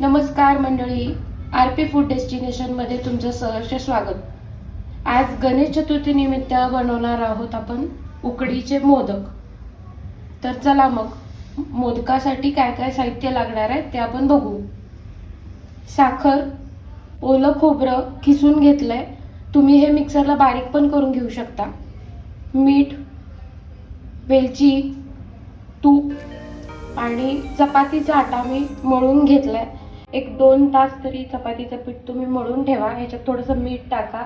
नमस्कार मंडळी R P food डेस्टिनेशनमध्ये तुमचं सहर्ष स्वागत. आज गणेश चतुर्थी निमित्त बनवणार आहोत आपण उकडीचे मोदक. तर चला मग मोदकासाठी काय काय साहित्य लागणार आहे ते आपण बघू. साखर ओलं खोबरं किसून आहे तुम्ही हे मिक्सरला बारीक पण करून घेऊ शकता. मीठ वेलची तूप आणि चपातीचा आटा मी मळून घेतला आहे एक दोन तास तरी चपातीचं पीठ तुम्ही मळून ठेवा ह्याच्यात थोडंसं मीठ टाका.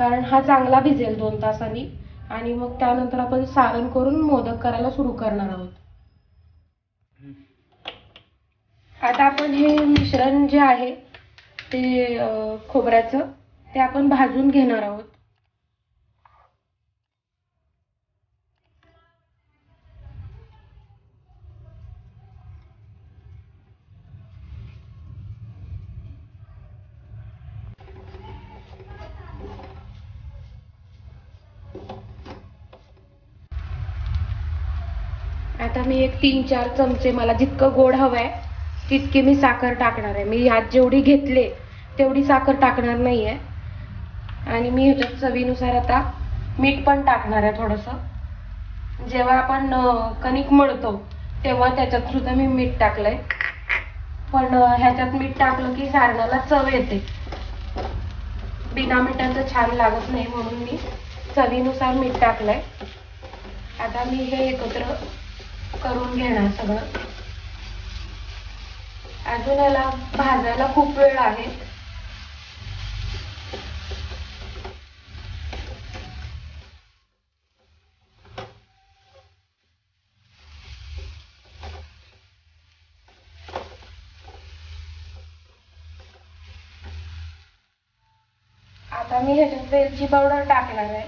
कारण हा चांगला भिजेल दोन तासांनी. आणि मग त्यानंतर आपण सारण करून मोदक करायला सुरू करणार आहोत. आता आपण हे मिश्रण जे आहे ते खोबऱ्याचं ते आपण भाजून घेणार आहोत. आता मी एक तीन चार चमचे मला जितकं गोड हवं आहे तितकी मी साखर टाकणार आहे. मी ह्यात जेवढी घेतले तेवढी साखर टाकणार नाही आहे आणि मी ह्याच्यात चवीनुसार आता मीठ पण टाकणार आहे थोडंसं. जेव्हा आपण कणिक मळतो तेव्हा त्याच्यात सुद्धा मी मीठ टाकलंय. पण ह्याच्यात मीठ टाकलं की सारणाला चव येते. बिना मिठाचं छान लागत नाही म्हणून मी चवीनुसार मीठ टाकलंय. आता मी हे एकत्र करून घेणार सगळं. अजून याला भाजायला खूप वेळ आहे. आता मी ह्याच्यात वेलची पावडर टाकणार आहे.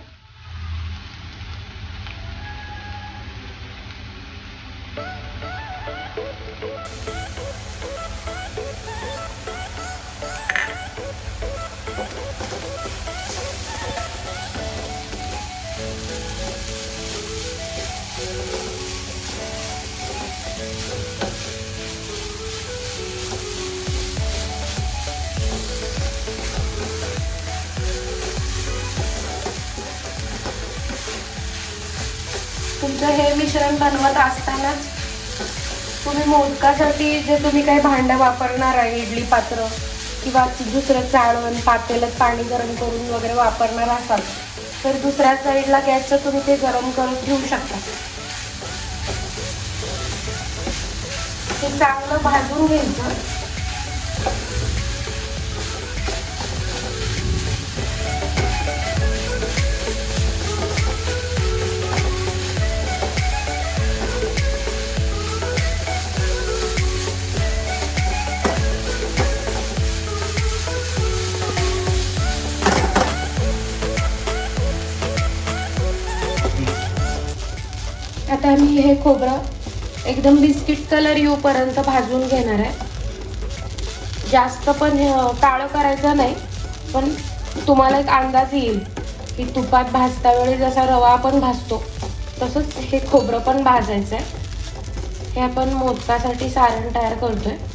हे मिश्रण बनवत असतानाच तुम्ही मोदकासाठी जे तुम्ही काही भांडं वापरणार आहे इडली पात्र किंवा दुसरं चाळण पातेलच पाणी गरम करून वगैरे वापरणार असाल तर दुसऱ्या साईडला गॅसचं तुम्ही ते गरम करून ठेवू शकता. ते चांगलं भाजून घ्यायचं. आता मी हे खोबरं एकदम बिस्किट कलर येऊपर्यंत भाजून घेणार आहे. जास्त पण काळं करायचं नाही पण तुम्हाला एक अंदाज येईल की तुपात भाजता वेळी जसा रवा आपण भाजतो तसंच हे खोबरं पण भाजायचं आहे हे आपण मोदकासाठी सारण तयार करतो आहे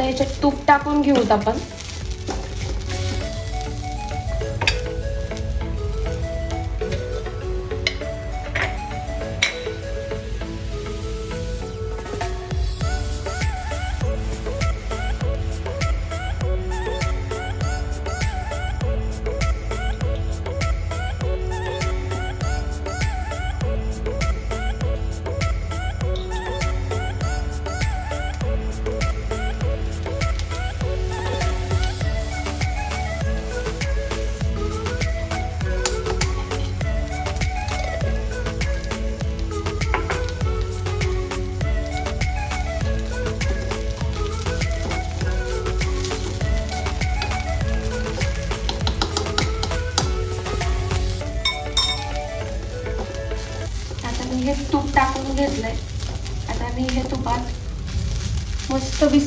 आता याच्यात तूप टाकून घेऊत आपण.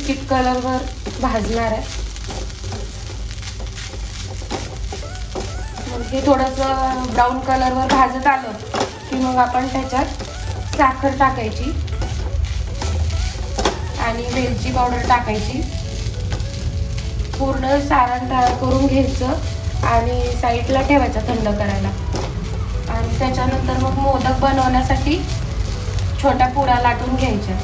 किटकिट कलरवर भाजणार आहे. मग हे थोडंसं ब्राऊन कलरवर भाजत आलं की मग आपण त्याच्यात साखर टाकायची आणि वेलची पावडर टाकायची. पूर्ण सारण तयार करून घ्यायचं आणि साईडला ठेवायचं थंड करायला. आणि त्याच्यानंतर मग मोदक बनवण्यासाठी छोट्या पुऱ्या लाटून घ्यायच्या.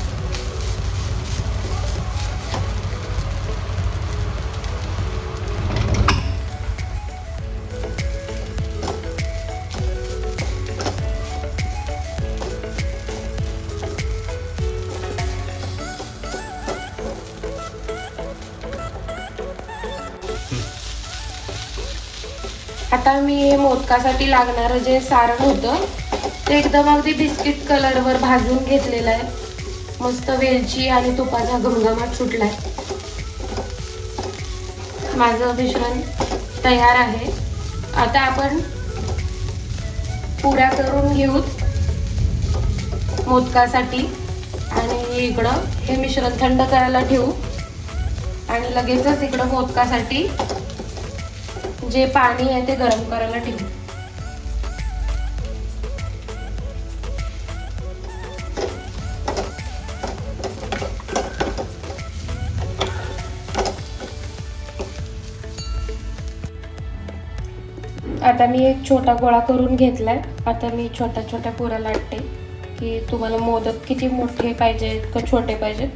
आता मी हे मोदकासाठी लागणारं जे सारण होतं ते एकदम अगदी बिस्किट कलरवर भाजून घेतलेलं आहे. मस्त वेलची आणि तुपाचा घमघमाट सुटलाय. माझं मिश्रण तयार आहे. आता आपण पुऱ्या करून घेऊ मोदकासाठी. आणि इकडं हे मिश्रण थंड करायला ठेवू. आणि लगेचच इकडं मोदकासाठी जे पाणी आहे ते गरम करायला ठेवू. आता मी एक छोटा गोळा करून घेतलाय. आता मी छोट्या छोट्या पुऱ्या लाटते. की तुम्हाला मोदक किती मोठे पाहिजेत का छोटे पाहिजेत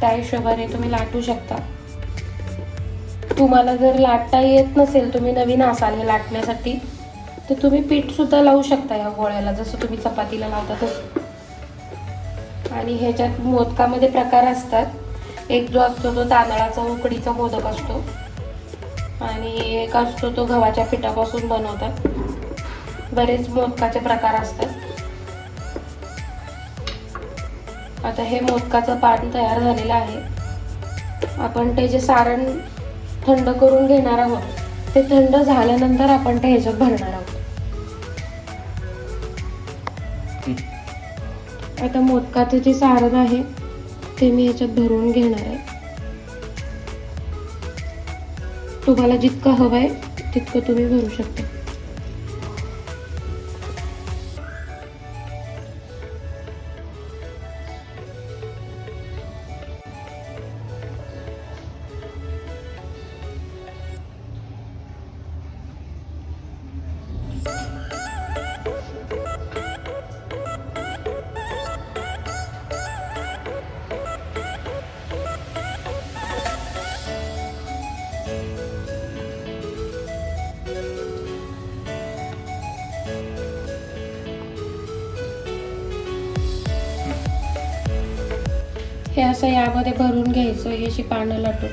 त्या हिशोबाने तुम्ही लाटू शकता. तुम्हाला जर लाटता येत नसेल तुम्ही नवीन असाल हे लाटण्यासाठी तर तुम्ही पीठ सुद्धा लावू शकता या गोळ्याला जसं तुम्ही चपातीला लावता तसं. आणि ह्याच्यात मोदकामध्ये प्रकार असतात. एक जो असतो तो तांदळाचा उकडीचा मोदक असतो. आणि एक असतो तो गव्हाच्या पिठापासून बनवतात. बरेच मोदकाचे प्रकार असतात. आता हे मोदकाचं पान तयार झालेलं आहे. आपण ते जे सारण थंड करून घेणार आहोत. ते थंड झाल्यानंतर आपण ते ह्याच्यात भरणार आहोत. आता मोदकाचं जे सारण आहे ते मी ह्याच्यात भरून घेणार आहे. तुम्हाला जितकं हवं आहे तितकं तुम्ही भरू शकता. हे असं यामध्ये भरून घ्यायचं ही अशी पानं लाटून.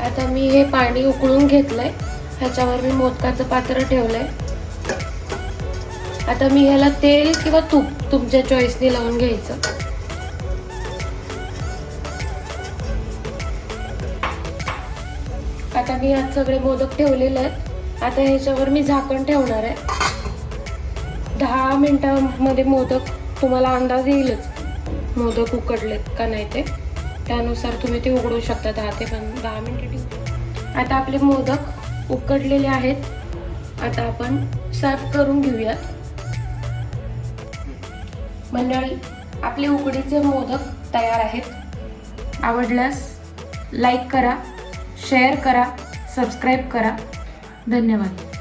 आता मी हे पाणी उकळून घेतलंय. ह्याच्यावर मी मोदकाचं पात्र ठेवलंय. आता मी ह्याला तेल किंवा तूप तुमच्या चॉईसने लावून घ्यायचं. आता मी आज सगळे मोदक ठेवलेले आहेत. आता ह्याच्यावर मी झाकण ठेवणार आहे. दहा मिनिटांमध्ये मोदक तुम्हाला अंदाज येईलच. मोदक उकडलेत का नाही ते. त्यानुसार तुम्ही ते उघडू शकता दहा ते पण दहा मिनिटं आता आपले मोदक उकडलेले आहेत. आता आपण सर्व करून घेऊयात. मंडळी आपले उकडीचे मोदक तयार आहेत. आवडल्यास लाईक करा शेअर करा सबस्क्राईब करा. धन्यवाद.